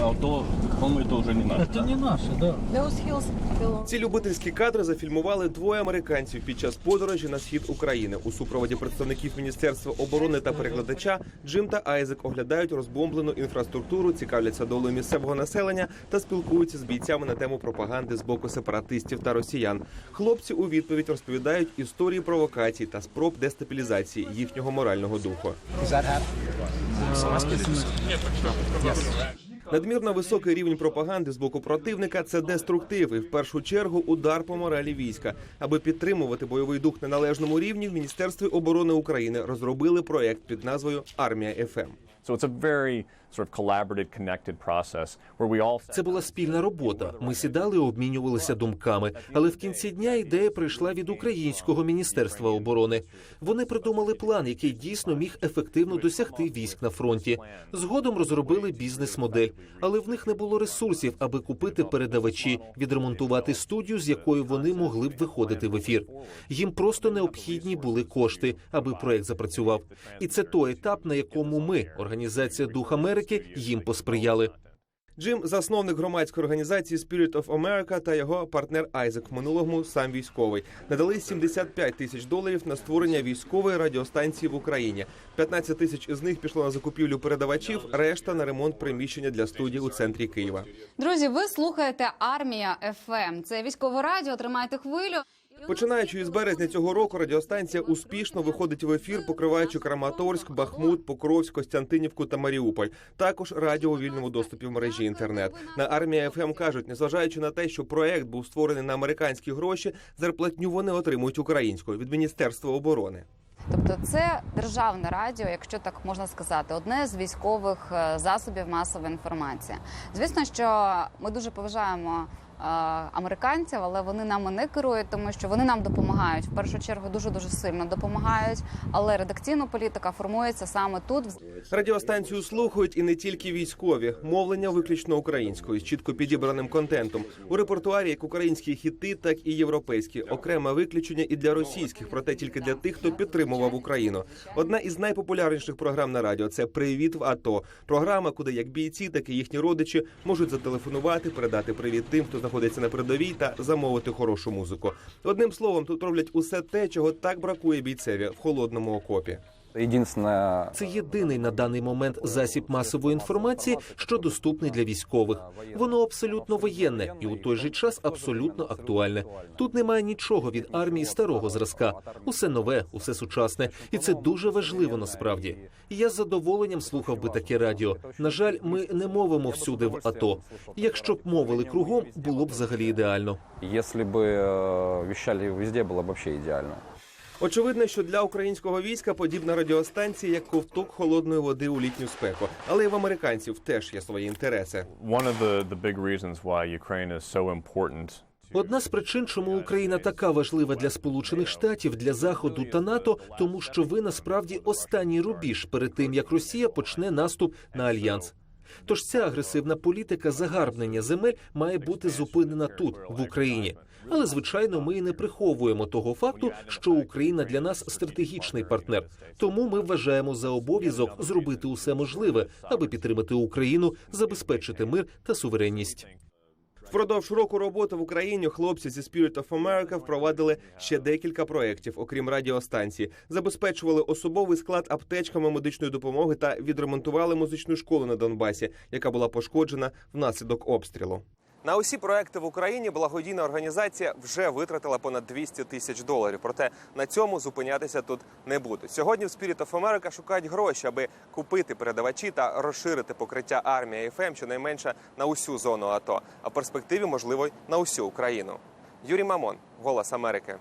А то, по-моему, это уже не наше. Это не наше, да. Ці любительські кадри зафільмували двоє американців під час подорожі на схід України. У супроводі представників Міністерства оборони та перекладача Джим та Айзек оглядають розбомблену інфраструктуру, цікавляться долею місцевого населення та спілкуються з бійцями на тему пропаганди з боку сепаратистів та росіян. Хлопці у відповідь розповідають історії провокацій та спроб дестабілізації їхнього морального духу. Надмірно високий рівень пропаганди з боку противника це деструктив і в першу чергу удар по моралі війська. Аби підтримувати бойовий дух на належному рівні, в Міністерстві оборони України розробили проект під назвою Армія ФМ. Це була спільна робота. Ми сідали, обмінювалися думками. Але в кінці дня ідея прийшла від українського міністерства оборони. Вони придумали план, який дійсно міг ефективно досягти військ на фронті. Згодом розробили бізнес-модель, але в них не було ресурсів, аби купити передавачі, відремонтувати студію, з якою вони могли б виходити в ефір. Їм просто необхідні були кошти, аби проект запрацював. І це той етап, на якому ми, організація Дух Америки, їм посприяли. Джим засновник громадської організації Spirit of America та його партнер Айзек в минулому сам військовий надали 75 тисяч доларів на створення військової радіостанції в Україні. 15 тисяч із них пішло на закупівлю передавачів, решта на ремонт приміщення для студії у центрі Києва. Друзі, ви слухаєте Армія ФМ. Це військове радіо. Тримайте хвилю. Починаючи із березня цього року, радіостанція успішно виходить в ефір, покриваючи Краматорськ, Бахмут, Покровськ, Костянтинівку та Маріуполь. Також радіо у вільному доступі в мережі інтернет. На армія ФМ кажуть, незважаючи на те, що проект був створений на американські гроші, зарплатню вони отримують українською від міністерства оборони. Тобто, це державне радіо, якщо так можна сказати, одне з військових е, засобів масової інформації. Звісно, що ми дуже поважаємо. Американців, але вони нами не керують, тому що вони нам допомагають в першу чергу дуже дуже сильно допомагають. Але редакційна політика формується саме тут, Радіостанцію слухають і не тільки військові. Мовлення виключно українською, з чітко підібраним контентом. У репертуарі як українські хіти, так і європейські. Окреме виключення і для російських, проте тільки для тих, хто підтримував Україну. Одна із найпопулярніших програм на радіо це Привіт в АТО. Програма, куди як бійці, так і їхні родичі можуть зателефонувати, передати привіт тим, хто знаходиться на передовій, та замовити хорошу музику. Одним словом, тут роблять усе те, чого так бракує бійцеві в холодному окопі. Единственное, Це єдиний на даний момент засіб масової інформації, що доступний для військових. Воно абсолютно воєнне і у той же час абсолютно актуальне. Тут немає нічого від армії старого зразка. Усе нове, усе сучасне, і це дуже важливо насправді. І я з задоволенням слухав би таке радіо. На жаль, ми не мовимо всюди в АТО. Якщо б мовили кругом, було б взагалі ідеально. если бы э, вещали везде, было бы вообще идеально. Очевидно, що для українського війська подібна радіостанція як ковток холодної води у літню спеку, але і в американців теж є свої інтереси. one of the, the big reasons why Ukraine is so important Одна з причин, чому Україна така важлива для Сполучених Штатів, для Заходу та НАТО, тому що ви насправді останній рубіж перед тим, як Росія почне наступ на альянс. Тож ця агресивна політика загарбнення земель має бути зупинена тут, в Україні. Але звичайно, ми і не приховуємо того факту, що Україна для нас стратегічний партнер. Тому ми вважаємо за обов'язок зробити усе можливе, аби підтримати Україну, забезпечити мир та суверенність. Впродовж року роботи в Україні хлопці зі Spirit of America впровадили ще декілька проєктів, окрім радіостанції, забезпечували особовий склад аптечками медичної допомоги та відремонтували музичну школу на Донбасі, яка була пошкоджена внаслідок обстрілу. На усі проекти в Україні благодійна організація вже витратила понад 200 тисяч доларів. Проте на цьому зупинятися тут не будуть. Сьогодні в Spirit of America шукають гроші, аби купити передавачі та розширити покриття армії ФМ щонайменше на усю зону АТО, а в перспективі можливо й на усю Україну. Юрій Мамон, Голос Америки.